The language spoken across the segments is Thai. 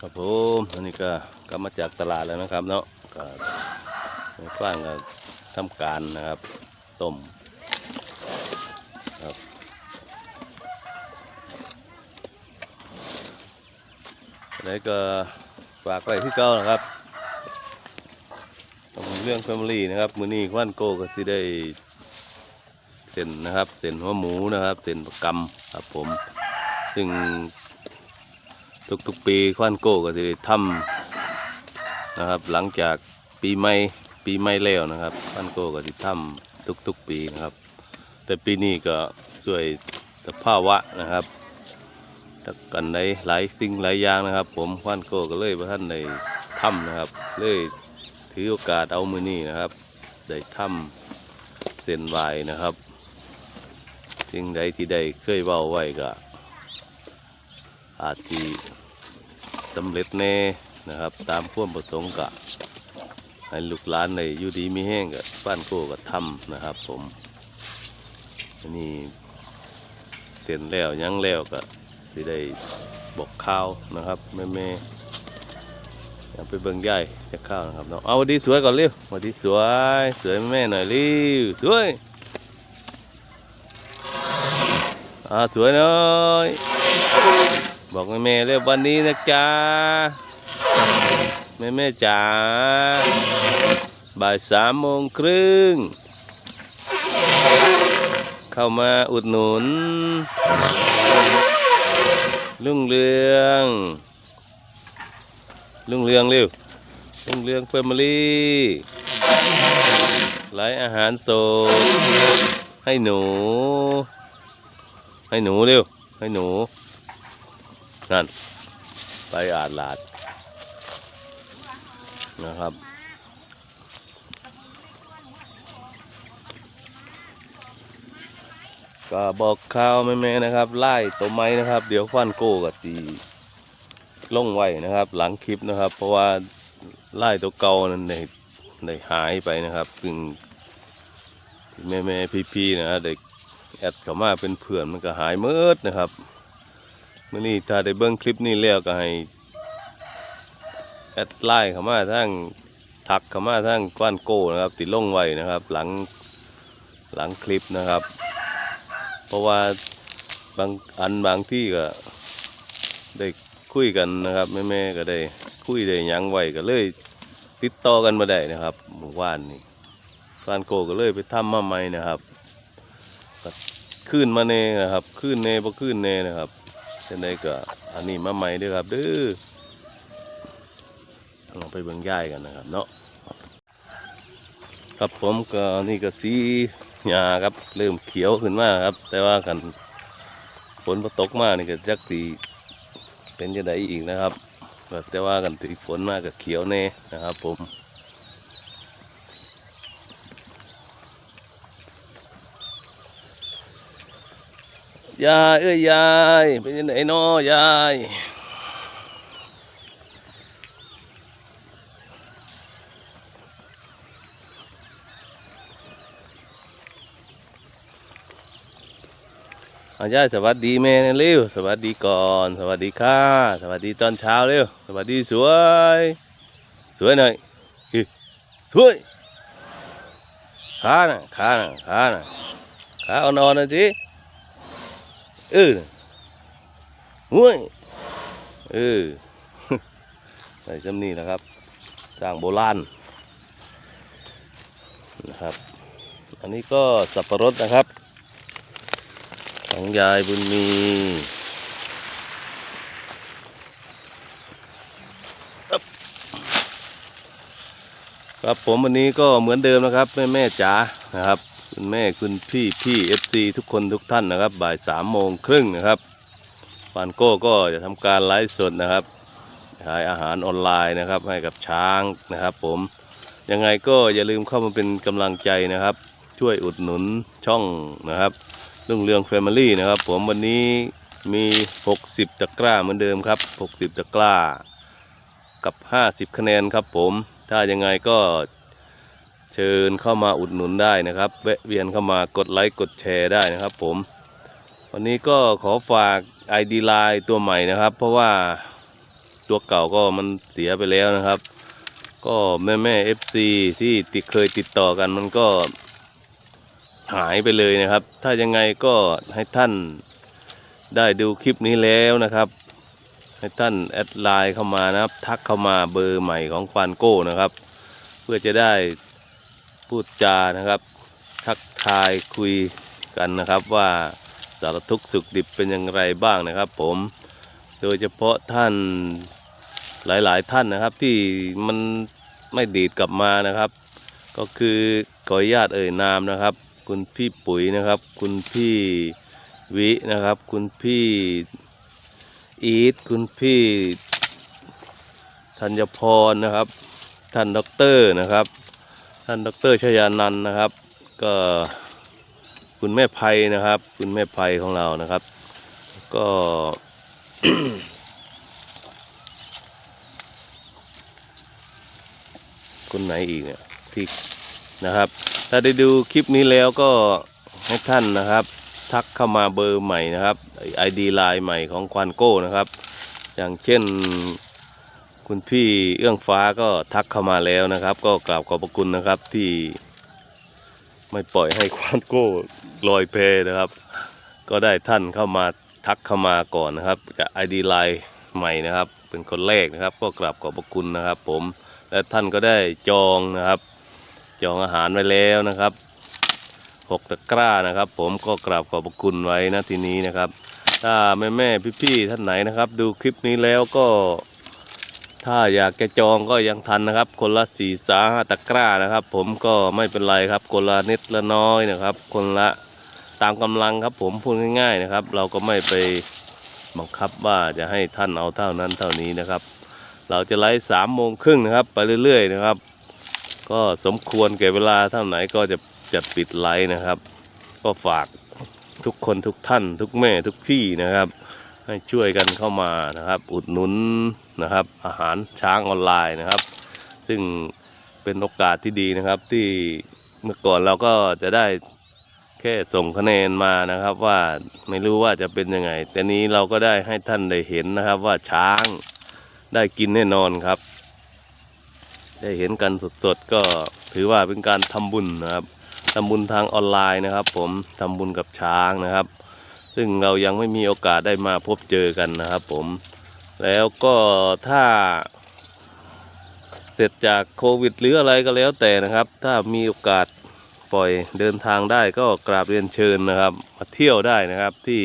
ครับผมอันนี้ก็กลับมาจากตลาดแล้วนะครับ เนาะก็ในฟ้างก็ทำการนะครับต้มครับแล้วก็ฝากไว้ที่เก้านะครับเรื่องแฟมิลี่นะครับ มือนี้ควันโกก็สิได้เส้นนะครับเส้นหัวหมูนะครับเส้นประกำครับผม ซึ่ง ทุกๆปีควานโก้ก็จะได้ทำนะครับ หลังจากปีใหม่ปีใหม่แล้วนะครับควานโก้ก็จะทำทุกๆปีนะครับ แต่ปีนี้ก็ด้วยสภาวะนะครับตะกันในหลายสิ่งหลายอย่างนะครับ ผมควานโก้ก็เลยพระท่านในทำนะครับ เลยถือโอกาสเอามือนี้นะครับ ได้ทำเส้นไหวนะครับสิ่งใดที่ได้เคยเว้าไว้ก็ อาจจะสำเร็จแน่นะครับ ตามความประสงค์กะให้ลูกหลานในยูดีมีแห้งกับบ้านโก้กับทำนะครับผมนนี้เต็นแล้วยังแล้วก็สิได้บอกข้าวนะครับแม่แม่อยากไปเบิ่งใหญ่จะข้าวนะครับเนาะเอาวันดีสวยก่อนเร็วสวันดีสวยสวยแม่หน่อยเร็วสวยอ่าสวยหน่อย บอกแม่แม่เรียกวันนี้นะจ๊ะแม่แม่จ๋าบ่ายสามโมงครึ่ง เข้ามาอุดหนุน ลุงเรือง ลุงเรืองเร็วลุงเรืองเฟมิลี่ไลอาหารสดให้หนู ให้หนูเร็ว ให้หนู นั่น ไปอาดลาดนะครับ ก็บอกข่าวแม่ๆนะครับ ไล่ตัวไม้นะครับ เดี๋ยวควันโก้กับจีล่งไว้นะครับ หลังคลิปนะครับ เพราะว่าไล่ตัวเก่านั้นในในหายไปนะครับซึ่งแม่ๆพี่ๆนะฮะเด็กแอดเข้ามาเป็นเพื่อนมันก็หายเมิดนะครับ มื่อนี้ถ้าได้เบิ้งคลิปนี้แล้วก็ให้แอดไลน์เข้ามาทั้งทักเข้ามาทั้งกว้านโก้นะครับ ติดลงไว้นะครับ หลังหลังคลิปนะครับ เพราะว่าบางอันบางที่ก็ได้คุยกันนะครับแม่ๆก็ได้คุยได้ยังไว้ก็เลย ติดต่อกันมาได้นะครับหมู่บ้านนี่กว้านโก้ก็เลยไปทำมาใหม่นะครับขึ้นมาเน่นะครับขึ้นเน่บ่ขึ้นเน่นะครับ จังไดก็อันนี้มาใหม่ด้วยครับเด้อลองไปเบิ่งย่ายกันนะครับ เนาะครับผมก็นี่ก็สีหญ้าครับ เริ่มเขียวขึ้นมาครับ แต่ว่ากันฝนตกมากนี่ก็จักสีเป็นจังไดอีกนะครับก็แต่ว่ากันถึงฝนมาก็เขียวแน่นะครับ ผม ยายเอ้ยยายเป็นยังไงนาะยายอายารย์สวัสดีแม่เร็วสวัสดีก่อน สวัสดีค่ะ สวัสดีตอนเช้าเร็วสวัสดีสวย สวยหน่อยสวยขาน่ะขาน่ะขาน่ะขาอ่อนๆน่อยสิ เออห้วยเออใส่จำนี่นะครับสร้างโบราณนะครับ อันนี้ก็สับปะรดนะครับ ของยายบุญมีครับ ครับผมวันนี้ก็เหมือนเดิมนะครับแม่แม่จ๋านะครับคุณแม่คุณพี่พี่เอฟซีทุกคนทุกท่านนะครับ บ่ายสามโมงครึ่งนะครับปานโก้ก็จะทำการไลฟ์สดนะครับขายอาหารออนไลน์นะครับ ให้กับช้างนะครับ ผมยังไงก็อย่าลืมเข้ามาเป็นกำลังใจนะครับ ช่วยอุดหนุนช่องนะครับรุ่งเรืองแฟมิลี่นะครับ ผมวันนี้มี 60 ตะกร้าเหมือนเดิมครับ 60 ตะกร้า กับ 50 คะแนนครับผม ถ้ายังไงก็เชิญเข้ามาอุดหนุนได้นะครับแวะเวียนเข้ามากดไลค์กดแชร์ได้นะครับ ผม วันนี้ก็ขอฝาก ID Line ตัวใหม่นะครับ เพราะว่าตัวเก่าก็มันเสียไปแล้วนะครับ ก็แม่แม่เอฟซีที่ติดเคยติดต่อกันมันก็หายไปเลยนะครับ ถ้ายังไงก็ให้ท่านได้ดูคลิปนี้แล้วนะครับ ให้ท่านแอดไลน์เข้ามานะครับ ทักเข้ามาเบอร์ใหม่ของควานโก้นะครับ เพื่อจะได้พูดจานะครับ ทักทายคุยกันนะครับว่าสารทุกข์สุขดิบเป็นอย่างไรบ้างนะครับ ผมโดยเฉพาะท่านหลายๆท่านนะครับ ที่มันไม่ดีดกลับมานะครับ ก็คือขออนุญาตเอ่ยนามนะครับ คุณพี่ปุ๋ยนะครับ คุณพี่วินะครับ คุณพี่ อีทคุณพี่ธัญพรนะครับ ท่านด็อกเตอร์นะครับ ท่านด็อกเตอร์ชยานันนะครับ ก็คุณแม่ภัยนะครับ คุณแม่ภัยของเรานะครับ ก็คนไหนอีกเนี่ยที่นะครับ ถ้าได้ดูคลิปนี้แล้วก็ให้ท่านนะครับ ทักเข้ามาเบอร์ใหม่นะครับไอดีไลน์ใหม่ของควานโก้นะครับ อย่างเช่นคุณพี่เอื้องฟ้าก็ทักเข้ามาแล้วนะครับ ก็กราบขอบพระคุณนะครับที่ไม่ปล่อยให้ควานโก้ลอยเพนะครับ ก็ได้ท่านเข้ามาทักเข้ามาก่อนนะครับจากไอดีไลน์ใหม่นะครับ เป็นคนแรกนะครับ ก็กราบขอบพระคุณนะครับ ผมและท่านก็ได้จองนะครับ จองอาหารไว้แล้วนะครับ หกตะกร้านะครับ ผมก็กราบขอบพระคุณไว้นะทีนี้นะครับ ถ้าแม่แม่ๆพี่ท่านไหนนะครับ ดูคลิปนี้แล้วก็ ถ้าอยากจะจองก็ยังทันนะครับ คนละสี่สาห้าตะกร้านะครับ ผมก็ไม่เป็นไรครับ คนละนิดละน้อยนะครับ คนละตามกำลังครับ ผมพูดง่าย ๆนะครับ เราก็ไม่ไปบังคับว่าจะให้ท่านเอาเท่านั้นเท่านี้นะครับ เราจะไลฟ์สามโมงครึ่งนะครับ ไปเรื่อยๆนะครับ ก็สมควรแก่เวลาเท่าไหนก็จะ จะปิดไลฟ์นะครับ ก็ฝากทุกคนทุกท่าน ทุกแม่ทุกพี่นะครับ ให้ช่วยกันเข้ามานะครับ อุดหนุนนะครับ อาหารช้างออนไลน์นะครับ ซึ่งเป็นโอกาสที่ดีนะครับ ที่เมื่อก่อนเราก็จะได้แค่ส่งคะแนนมานะครับ ว่าไม่รู้ว่าจะเป็นยังไง แต่นี้เราก็ได้ให้ท่านได้เห็นนะครับ ว่าช้างได้กินแน่นอนครับ ได้เห็นกันสดๆก็ถือว่าเป็นการทำบุญนะครับ ทำบุญทางออนไลน์นะครับ ผมทำบุญกับช้างนะครับ ซึ่งเรายังไม่มีโอกาสได้มาพบเจอกันนะครับ ผม แล้วก็ถ้า เสร็จจากโควิดหรืออะไรก็แล้วแต่นะครับ ถ้ามีโอกาสปล่อยเดินทางได้ก็กราบเรียนเชิญนะครับ มาเที่ยวได้นะครับที่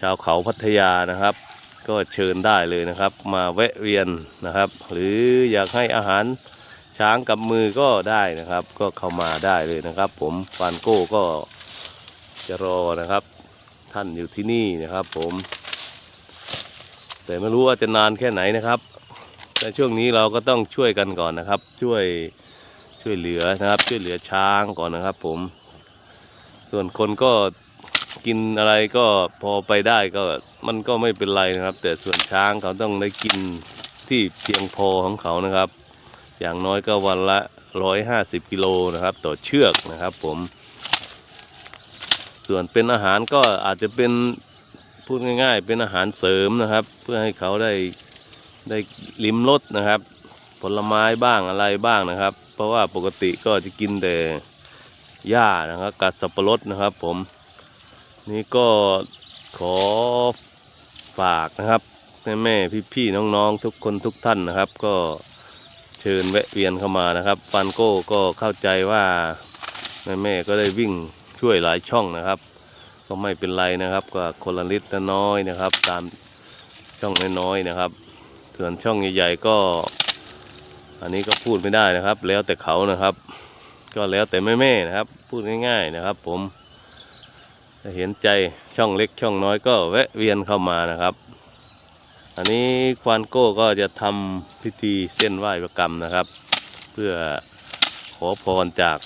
ชาวเขาพัทยานะครับ ก็เชิญได้เลยนะครับ มาแวะเวียนนะครับ หรืออยากให้อาหาร ช้างกับมือก็ได้นะครับ ก็เข้ามาได้เลยนะครับ ผมฟานโก้ก็จะรอนะครับ ท่านอยู่ที่นี่นะครับ ผม แต่ไม่รู้ว่าจะนานแค่ไหนนะครับแต่ช่วงนี้เราก็ต้องช่วยกันก่อนนะครับ ช่วยช่วยเหลือนะครับ ช่วยเหลือช้างก่อนนะครับ ผม ส่วนคนก็กินอะไรก็พอไปได้ก็มันก็ไม่เป็นไรนะครับ แต่ส่วนช้างเขาต้องได้กินที่เพียงพอของเขานะครับ อย่างน้อยก็วันละร้อยห้าสิบกิโลนะครับ ต่อเชือกนะครับ ผม ส่วนเป็นอาหารก็อาจจะเป็นพูดง่าย ๆ เป็นอาหารเสริมนะครับ เพื่อให้เขาได้ได้ลิ้มรสนะครับ ผลไม้บ้างอะไรบ้างนะครับ เพราะว่าปกติก็จะกินแต่หญ้านะครับกัดสับปะรดนะครับ ผม นี่ก็ขอฝากนะครับแม่แม่พี่พี่ๆน้องๆ ทุกคนทุกท่านนะครับ ก็ เชิญแวะเวียนเข้ามานะครับฟันโก้ก็เข้าใจว่าแม่แม่ก็ได้วิ่งช่วยหลายช่องนะครับ ก็ไม่เป็นไรนะครับ ก็คนละนิดละน้อยนะครับ ตามช่องน้อยๆนะครับ ส่วนช่องใหญ่ๆก็ อันนี้ก็พูดไม่ได้นะครับ แล้วแต่เขานะครับ ก็แล้วแต่แม่ๆนะครับ พูดง่าย ๆนะครับ ผมเห็นใจช่องเล็กช่องน้อยก็แวะเวียนเข้ามานะครับ อันนี้ควานโก้ก็จะทำพิธีเส้นไหว้ประกรรมนะครับ เพื่อขอพรจาก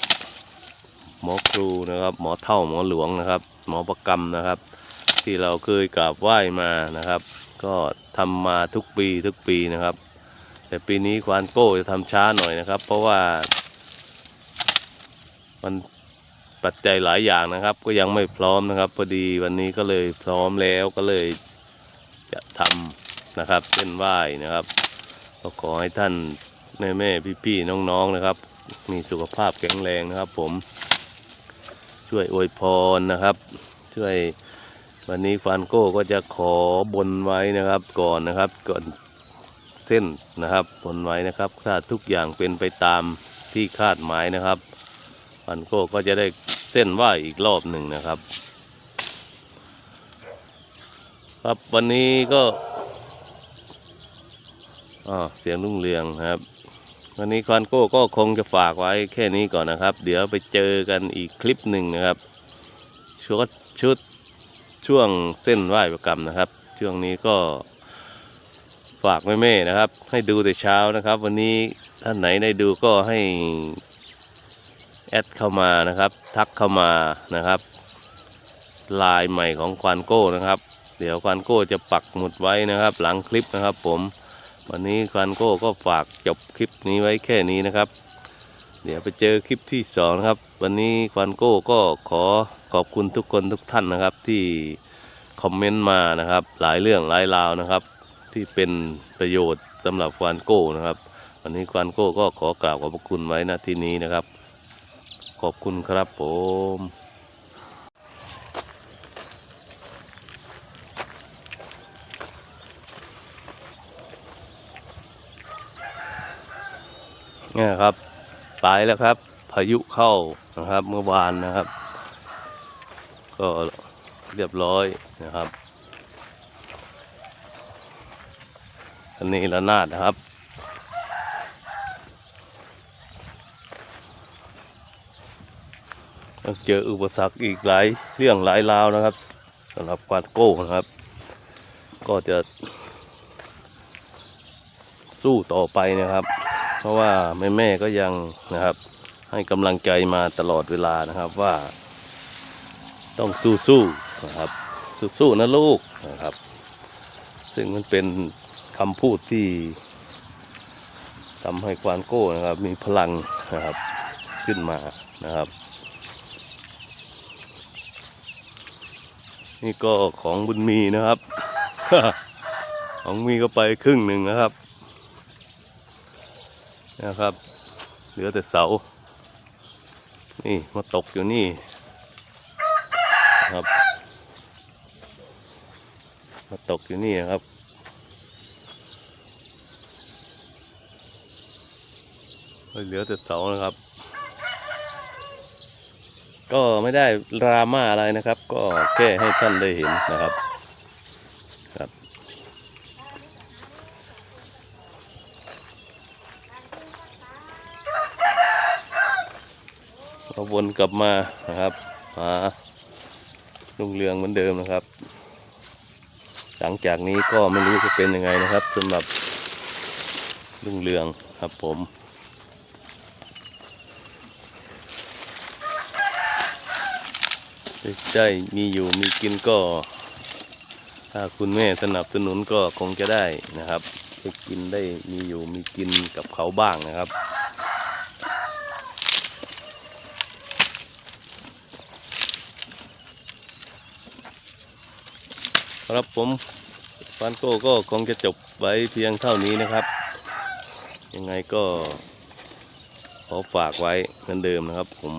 หมอครูนะครับ หมอเท่าหมอหลวงนะครับ หมอประกรรมนะครับ ที่เราเคยกราบไหว้มานะครับ ก็ทำมาทุกปีทุกปีนะครับ แต่ปีนี้ควานโก้จะทำช้าหน่อยนะครับ เพราะว่า มันปัจจัยหลายอย่างนะครับ ก็ยังไม่พร้อมนะครับพอดีวันนี้ก็เลยพร้อมแล้วก็เลยจะทำ นะครับเส้นไหว้นะครับก็ขอให้ท่านแม่แม่พี่พี่ๆน้องๆนะครับ มีสุขภาพแข็งแรงนะครับ ผม ช่วยอวยพรนะครับ ช่วยวันนี้ฟานโก้ก็จะขอบนไว้นะครับ ก่อนนะครับ ก่อนเส้นนะครับบนไว้นะครับ ถ้าทุกอย่างเป็นไปตามที่คาดหมายนะครับฟานโก้ก็จะได้เส้นไหวอีกรอบหนึ่งนะครับ ครับวันนี้ก็ อ๋อเสียงรุ่งเรืองครับ วันนี้คอนโก้ก็คงจะฝากไว้แค่นี้ก่อนนะครับ เดี๋ยวไปเจอกันอีกคลิปหนึ่งนะครับชุดชุดช่วงเส้นไหว้ประกรรมนะครับ ช่วงนี้ก็ฝากแม่ๆนะครับ ให้ดูแต่เช้านะครับ วันนี้ท่านไหนได้ดูก็ให้แอดเข้ามานะครับ ทักเข้ามานะครับลายใหม่ของควานโก้นะครับ เดี๋ยวควานโก้จะปักหมุดไว้นะครับ หลังคลิปนะครับผม วันนี้ควานโก้ก็ฝากจบคลิปนี้ไว้แค่นี้นะครับ เดี๋ยวไปเจอคลิปที่สองนะครับ วันนี้ควานโก้ก็ขอขอบคุณทุกคนทุกท่านนะครับ ที่คอมเมนต์มานะครับ หลายเรื่องหลายราวนะครับ ที่เป็นประโยชน์สำหรับควานโก้นะครับ วันนี้ควานโก้ก็ขอกราบขอบคุณไว้ณที่นี้นะครับ ขอบคุณครับผม นี่ครับตายแล้วครับ พายุเข้านะครับ เมื่อวานนะครับ ก็เรียบร้อยนะครับ อันนี้ละนาดนะครับเจออุปสรรคอีกหลายเรื่องหลายราวนะครับสำหรับควานโก้นะครับ ก็จะสู้ต่อไปนะครับ เพราะว่าแม่แม่ๆก็ยังนะครับ ให้กำลังใจมาตลอดเวลานะครับว่า ต้องสู้ๆนะครับ สู้ๆนะลูกนะครับ ซึ่งมันเป็นคำพูดที่ทำให้ควานโก้นะครับ มีพลังนะครับขึ้นมานะครับ นี่ก็ของบุญมีนะครับ ของมีก็ไปครึ่งหนึ่งนะครับ นะครับ เหลือแต่เสา นี่มาตกอยู่นี่ครับมาตกอยู่นี่นะครับเหลือแต่เสานะครับ ก็ไม่ได้ดราม่าอะไรนะครับ ก็แค่ให้ท่านได้เห็นนะครับ เราวนกลับมานะครับหาลุงเรืองเหมือนเดิมนะครับ หลังจากนี้ก็ไม่รู้จะเป็นยังไงนะครับสำหรับลุงเรืองครับผมได้มีอยู่มีกินก็ ถ้าคุณแม่สนับสนุนก็คงจะได้นะครับได้กินได้มีอยู่มีกินกับเขาบ้างนะครับ ครับผมฟานโก้ก็คงจะจบไว้เพียงเท่านี้นะครับ ยังไงก็ขอฝากไว้เหมือนเดิมนะครับผม